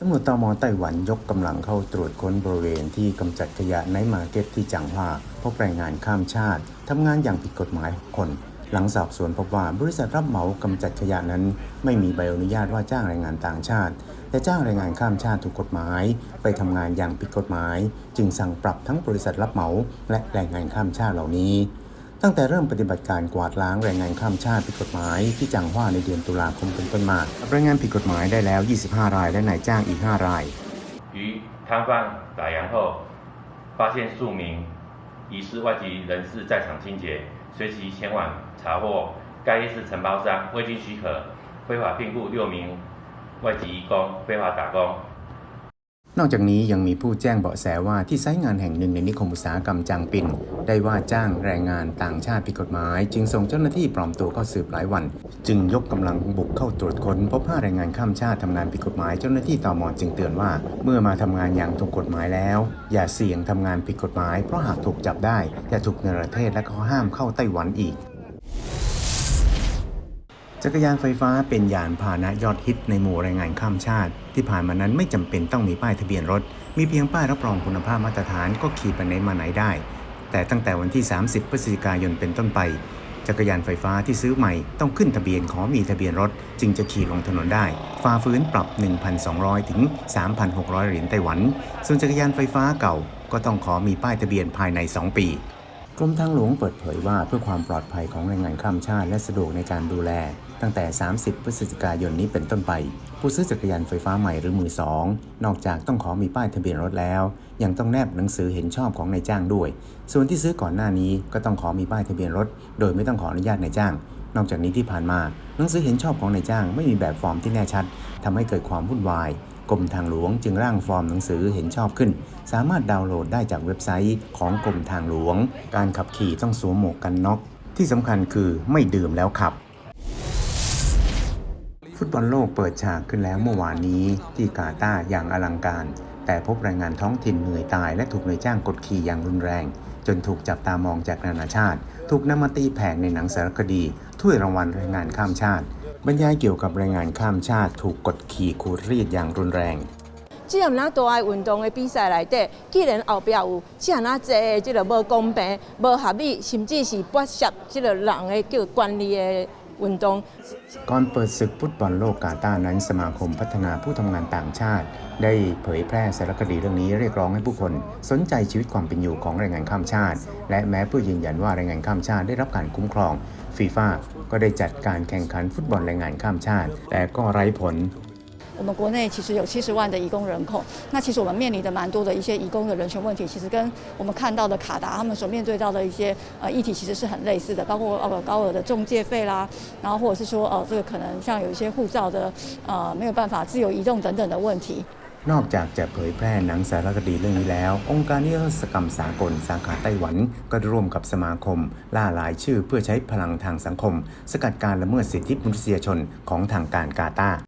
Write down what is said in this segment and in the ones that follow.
ตำรวจตมไต้หวันยกกำลังเข้าตรวจค้นบริเวณที่กำจัดขยะในมาร์เก็ตที่จังหวาพบแรงงานข้ามชาติทำงานอย่างผิดกฎหมายคน หลังสอบสวนพบว่าบริษัทรับเหมากำจัดขยะนั้น ไม่มีใบอนุญาตว่าจ้างแรงงานต่างชาติ แต่จ้างแรงงานข้ามชาติถูกกฎหมาย ไปทำงานอย่างผิดกฎหมาย จึงสั่งปรับทั้งบริษัทรับเหมา และแรงงานข้ามชาติเหล่านี้ ตั้งแต่เริ่มปฏิบัติการกวาดล้างแรงงานข้ามชาติผิดกฎหมายที่จังหว้าในเดือนตุลาคมเป็นต้นมาแรงงานผิดกฎหมายได้แล้ว 25 ราย และนายจ้างอีก 5 ราย 于摊贩打烊后，发现数名疑似外籍人士在场清洁，随即前往查获该夜市承包商未经许可非法聘雇六名外籍移工非法打工。 นอกจากนี้ยังมีผู้แจ้งเบาะแสว่าที่ไซต์งานแห่งหนึ่งในนิคมอุตสาหกรรมจางปิน ได้ว่าจ้างแรงงานต่างชาติผิดกฎหมาย จึงส่งเจ้าหน้าที่ปลอมตัวเข้าสืบหลายวัน จึงยกกำลังบุกเข้าตรวจค้นพบห้าแรงงานข้ามชาติทำงานผิดกฎหมายเจ้าหน้าที่ตมจึงเตือนว่า เมื่อมาทำงานอย่างถูกกฎหมายแล้ว อย่าเสี่ยงทำงานผิดกฎหมายเพราะหากถูกจับได้จะถูกเนรเทศและเขาห้ามเข้าไต้หวันอีก จักรยานไฟฟ้าเป็นยานพาหนะยอดฮิตในหมู่แรงงานข้ามชาติ ที่ผ่านมานั้นไม่จำเป็นต้องมีป้ายทะเบียนรถ มีเพียงป้ายรับรองคุณภาพมาตรฐานก็ขี่ไปไหนมาไหนได้ แต่ตั้งแต่วันที่ 30 พฤศจิกายนเป็นต้นไป จักรยานไฟฟ้าที่ซื้อใหม่ต้องขึ้นทะเบียนขอมีทะเบียนรถ จึงจะขี่ลงถนนได้ฝ่าฝืนปรับ 1,200 ถึง 3,600 เหรียญไต้หวัน ส่วนจักรยานไฟฟ้าเก่าก็ต้องขอมีป้ายทะเบียนภายใน 2 ปีกรมทางหลวงเปิดเผยว่าเพื่อความปลอดภัยของแรงงานข้ามชาติและสะดวกในการดูแล ตั้งแต่ 30 พฤศจิกายนนี้เป็นต้นไป ผู้ซื้อจักรยานไฟฟ้าใหม่หรือมือสองนอกจากต้องขอมีป้ายทะเบียนรถแล้ว ยังต้องแนบหนังสือเห็นชอบของนายจ้างด้วย ส่วนที่ซื้อก่อนหน้านี้ก็ต้องขอมีป้ายทะเบียนรถ โดยไม่ต้องขออนุญาตนายจ้าง นอกจากนี้ที่ผ่านมาหนังสือเห็นชอบของนายจ้างไม่มีแบบฟอร์มที่แน่ชัดทำให้เกิดความวุ่นวายกรมทางหลวงจึงร่างฟอร์มหนังสือเห็นชอบขึ้น สามารถดาวน์โหลดได้จากเว็บไซต์ของกรมทางหลวง การขับขี่ต้องสวมหมวกกันน็อกที่สำคัญคือไม่ดื่มแล้วขับ ฟุตบอลโลกเปิดฉากขึ้นแล้วเมื่อวานนี้ที่กาตาร์อย่างอลังการ แต่พบแรงงานท้องถิ่นเหนื่อยตายและถูกนายจ้างกดขี่อย่างรุนแรง จนถูกจับตามองจากนานาชาติ ถูกนำมาตีแผ่ในหนังสารคดี ถ้วยรางวัลแรงงานข้ามชาติ บรรยายเกี่ยวกับแรงงานข้ามชาติ ถูกกดขี่ขูดรีดอย่างรุนแรง 即咁咱大嘅运动嘅比赛内底，既然后壁有即咁济嘅即个无公平、无合理，甚至是剥削即个人嘅叫权利嘅 運動。ก่อนเปิดศึกฟุตบอลโลกกาตาร์นั้นสมาคมพัฒนาผู้ทำงานต่างชาติ ได้เผยแพร่สารคดีเรื่องนี้เรียกร้องให้ผู้คน สนใจชีวิตความเป็นอยู่ของแรงงานข้ามชาติ และแม้เพื่อยืนยันว่าแรงงานข้ามชาติได้รับการคุ้มครองฟีฟ่าก็ได้จัดการแข่งขันฟุตบอลแรงงานข้ามชาติ แต่ก็ไร้ผล 我们国内其实有七十万的移工人口，那其实我们面临的蛮多的一些移工的人权问题，其实跟我们看到的卡达他们所面对到的一些呃议题其实是很类似的，包括呃高额的中介费啦，然后或者是说呃这个可能像有一些护照的呃没有办法自由移动等等的问题。 นอกจากจะเผยแพร่หนังสารคดีเรื่องนี้แล้ว องค์การนิรโทษกรรมสากลสาขาไต้หวัน ก็ได้ร่วมกับสมาคม ล่ารายชื่อเพื่อใช้พลังทางสังคม สกัดการละเมิดสิทธิมนุษยชนของทางการกาตาร์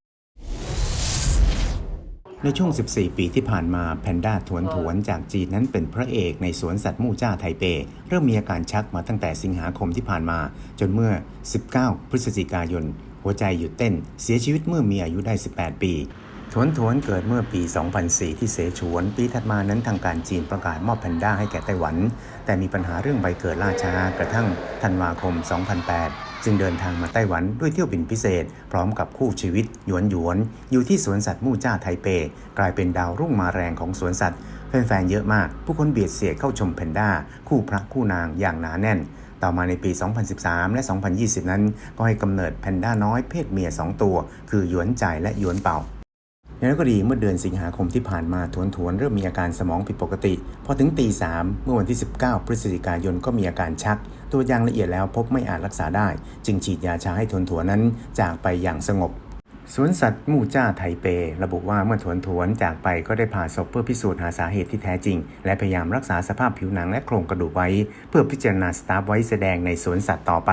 ในช่วง 14 ปีที่ผ่านมาแพนด้าถวนถวนๆจากจีนนั้นเป็นพระเอกในสวนสัตว์มู่จ้าไทเป เริ่มมีอาการชักมาตั้งแต่สิงหาคมที่ผ่านมา จนเมื่อ 19 พฤศจิกายน หัวใจหยุดเต้น เสียชีวิตเมื่อมีอายุได้ 18 ปี ถวนถวนๆเกิดเมื่อปี 2004 ที่เสฉวน ปีถัดมานั้นทางการจีนประกาศมอบแพนด้าให้แก่ไต้หวัน แต่มีปัญหาเรื่องใบเกิดล่าช้ากระทั่งธันวาคม 2008 จึงเดินทางมาไต้หวันด้วยเที่ยวบินพิเศษ พร้อมกับคู่ชีวิต หยวนหยวน อยู่ที่สวนสัตว์มู่จ้าไทเป กลายเป็นดาวรุ่งมาแรงของสวนสัตว์แฟนๆเยอะมาก ผู้คนเบียดเสียดเข้าชมแพนด้า คู่พระคู่นางอย่างหนาแน่นต่อมาในปี 2013 และ 2020 นั้น ก็ให้กำเนิดแพนด้าน้อยเพศเมีย 2 ตัว คือหยวนจ่ายและหยวนเป่า อย่างไรก็ดีเมื่อเดือนสิงหาคมที่ผ่านมาทวนทวนๆเริ่มมีอาการสมองผิดปกติ พอถึงตีสามเมื่อวันที่ 19 พฤศจิกายนก็มีอาการชัก ตัวอย่างละเอียดแล้วพบไม่อาจรักษาได้ จึงฉีดยาชาให้ทวนทวนๆนั้นจากไปอย่างสงบสวนสัตว์มู่จ้าไทเป ระบุว่าเมื่อถวนถวนๆจากไปก็ได้ผ่าศพเพื่อพิสูจน์หาสาเหตุที่แท้จริง และพยายามรักษาสภาพผิวหนังและโครงกระดูกไว้ เพื่อพิจารณาสตาฟไว้แสดงในสวนสัตว์ต่อไป